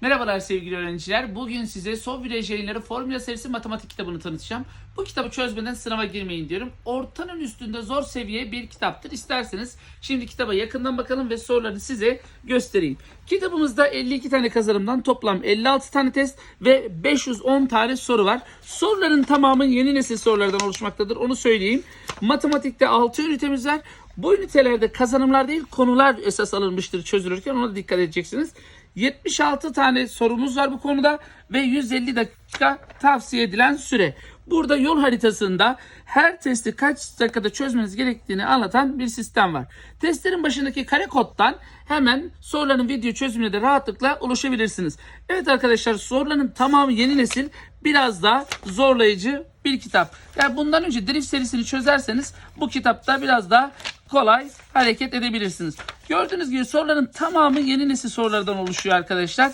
Merhabalar sevgili öğrenciler. Bugün size viraj yayınları formüla serisi matematik kitabını tanıtacağım. Bu kitabı çözmeden sınava girmeyin diyorum. Ortanın üstünde zor seviye bir kitaptır. İsterseniz şimdi kitaba yakından bakalım ve soruları size göstereyim. Kitabımızda 52 tane kazanımdan toplam 56 tane test ve 510 tane soru var. Soruların tamamı yeni nesil sorulardan oluşmaktadır. Onu söyleyeyim. Matematikte 6 ünitemiz var. Bu ünitelerde kazanımlar değil konular esas alınmıştır çözülürken ona dikkat edeceksiniz. 76 tane sorumuz var bu konuda ve 150 dakika tavsiye edilen süre. Burada yol haritasında her testi kaç dakikada çözmeniz gerektiğini anlatan bir sistem var. Testlerin başındaki kare koddan hemen soruların video çözümüne de rahatlıkla ulaşabilirsiniz. Evet arkadaşlar soruların tamamı yeni nesil biraz daha zorlayıcı bir kitap. Yani bundan önce drift serisini çözerseniz bu kitapta biraz daha kolay hareket edebilirsiniz. Gördüğünüz gibi soruların tamamı yeni nesil sorulardan oluşuyor arkadaşlar.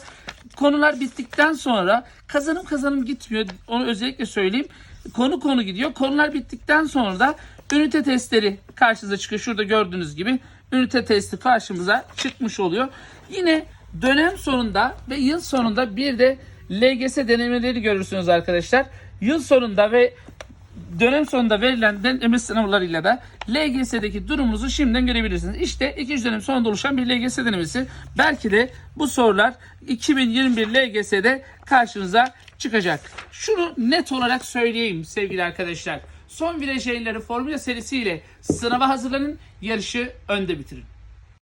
Konular bittikten sonra kazanım kazanım gitmiyor. Onu özellikle söyleyeyim. Konu konu gidiyor. Konular bittikten sonra da ünite testleri karşınıza çıkıyor. Şurada gördüğünüz gibi ünite testi karşımıza çıkmış oluyor. Yine dönem sonunda ve yıl sonunda bir de LGS denemeleri görürsünüz arkadaşlar. Yıl sonunda ve dönem sonunda verilen deneme sınavlarıyla da LGS'deki durumunuzu şimdiden görebilirsiniz. İşte ikinci dönem sonunda oluşan bir LGS denemesi. Belki de bu sorular 2021 LGS'de karşınıza çıkacak. Şunu net olarak söyleyeyim sevgili arkadaşlar. Son viraj formüla serisiyle sınava hazırlanın, yarışı önde bitirin.